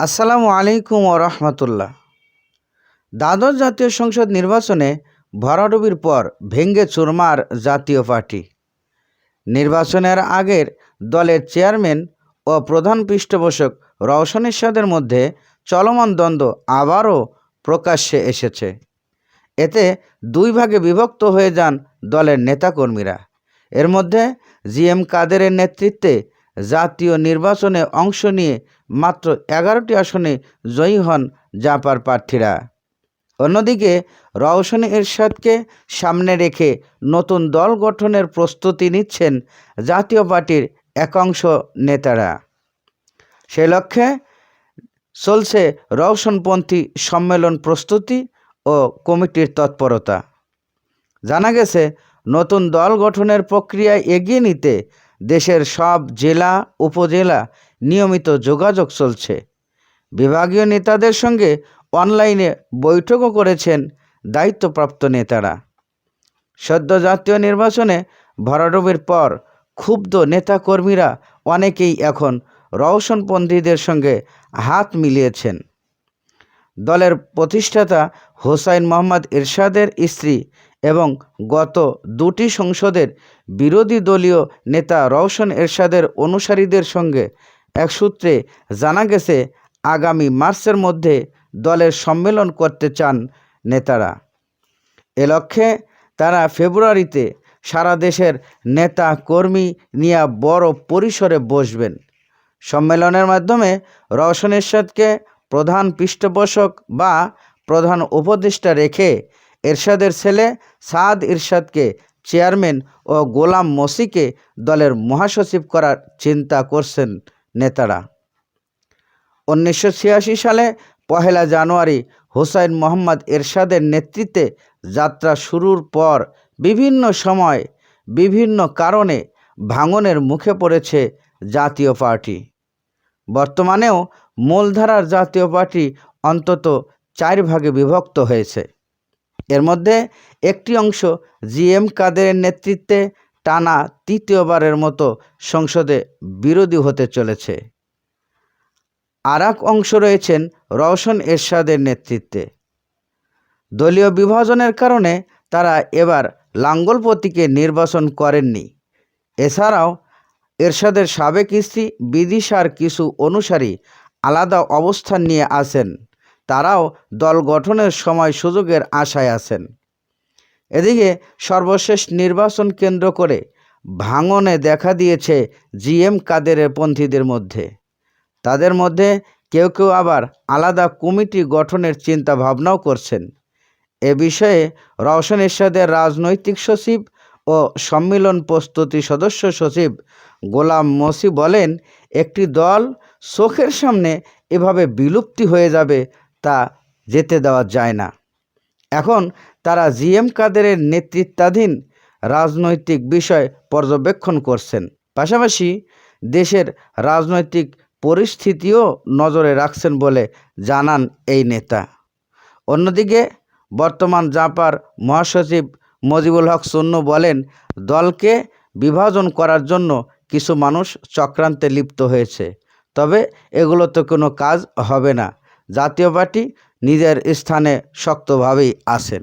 আসসালামু আলাইকুম ও রহমতুল্লাহ। দ্বাদশ জাতীয় সংসদ নির্বাচনে ভরাডুবির পর ভেঙ্গে চুরমার জাতীয় পার্টি। নির্বাচনের আগের দলের চেয়ারম্যান ও প্রধান পৃষ্ঠপোষক রওশন এরশাদের মধ্যে চলমান দ্বন্দ্ব আবারও প্রকাশ্যে এসেছে। এতে দুই ভাগে বিভক্ত হয়ে যান দলের নেতাকর্মীরা। এর মধ্যে জি এম কাদেরের নেতৃত্বে জাতীয় নির্বাচনে অংশ নিয়ে মাত্র এগারোটি আসনে জয়ী হন জাপার প্রার্থীরা। অন্যদিকে রওশন এরশাদকে সামনে রেখে নতুন দল গঠনের প্রস্তুতি নিচ্ছেন জাতীয় পার্টির একাংশ নেতারা। সে লক্ষ্যে চলছে রওশনপন্থী সম্মেলন প্রস্তুতি ও কমিটির তৎপরতা। জানা গেছে, নতুন দল গঠনের প্রক্রিয়ায় এগিয়ে নিতে দেশের সব জেলা, উপজেলা নিয়মিত যোগাযোগ চলছে। বিভাগীয় নেতাদের সঙ্গে অনলাইনে বৈঠকও করেছেন দায়িত্বপ্রাপ্ত নেতারা। সদ্য জাতীয় নির্বাচনে ভরাডুবির পর ক্ষুব্ধ নেতাকর্মীরা অনেকেই এখন রওশনপন্থীদের সঙ্গে হাত মিলিয়েছেন। দলের প্রতিষ্ঠাতা হোসাইন মোহাম্মদ এরশাদের স্ত্রী এবং গত দুটি সংসদের বিরোধী দলীয় নেতা রওশন এরশাদের অনুসারীদের সঙ্গে এক সূত্রে জানা গেছে, আগামী মার্চের মধ্যে দলের সম্মেলন করতে চান নেতারা। এ লক্ষ্যে তারা ফেব্রুয়ারিতে সারা দেশের নেতা কর্মী নিয়ে বড় পরিসরে বসবেন। সম্মেলনের মাধ্যমে রওশন এরশাদকে প্রধান পৃষ্ঠপোষক বা প্রধান উপদেষ্টা রেখে এরশাদের ছেলে সাদ ইরশাদকে চেয়ারম্যান ও গোলাম মসিকে দলের মহাসচিব করার চিন্তা করছেন নেতারা। উনিশশো ছিয়াশি সালে পহেলা জানুয়ারি হুসাইন মোহাম্মদ এরশাদের নেতৃত্বে যাত্রা শুরুর পর বিভিন্ন সময় বিভিন্ন কারণে ভাঙনের মুখে পড়েছে জাতীয় পার্টি। বর্তমানেও মূলধারার জাতীয় পার্টি অন্তত চার ভাগে বিভক্ত হয়েছে। এর মধ্যে একটি অংশ জি এম কাদেরের নেতৃত্বে টানা তৃতীয়বারের মতো সংসদে বিরোধী হতে চলেছে। আর অংশ রয়েছেন রওশন এরশাদের নেতৃত্বে। দলীয় বিভাজনের কারণে তারা এবার লাঙ্গল প্রতীকে নির্বাচন করেননি। এছাড়াও এরশাদের সাবেক স্ত্রী বিদিশার কিছু অনুসারী আলাদা অবস্থান নিয়ে আছেন। তারাও দল গঠনের সময় সুযোগের আশায় আছেন। এদিকে সর্বশেষ নির্বাচন কেন্দ্র করে ভাঙনে দেখা দিয়েছে জিএম কাদেরের পন্থীদের মধ্যে। তাদের মধ্যে কেউ কেউ আবার আলাদা কমিটি গঠনের চিন্তা ভাবনাও করছেন। এ বিষয়ে রওশন এরশাদের রাজনৈতিক সচিব ও সম্মিলন প্রস্তুতি সদস্য সচিব গোলাম মসি বলেন, একটি দল চোখের সামনে এভাবে বিলুপ্তি হয়ে যাবে তা যেতে দেওয়া যায় না। এখন তারা জিএম কাদেরের নেতৃত্বাধীন রাজনৈতিক বিষয় পর্যবেক্ষণ করছেন। পাশাপাশি দেশের রাজনৈতিক পরিস্থিতিও নজরে রাখছেন বলে জানান এই নেতা। অন্যদিকে বর্তমান জাপার মহাসচিব মজিবুল হক সুন্নু বলেন, দলকে বিভাজন করার জন্য কিছু মানুষ চক্রান্তে লিপ্ত হয়েছে, তবে এগুলোতে কোনো কাজ হবে না। জাতীয় পার্টি নিজের স্থানে শক্তভাবেই আছেন।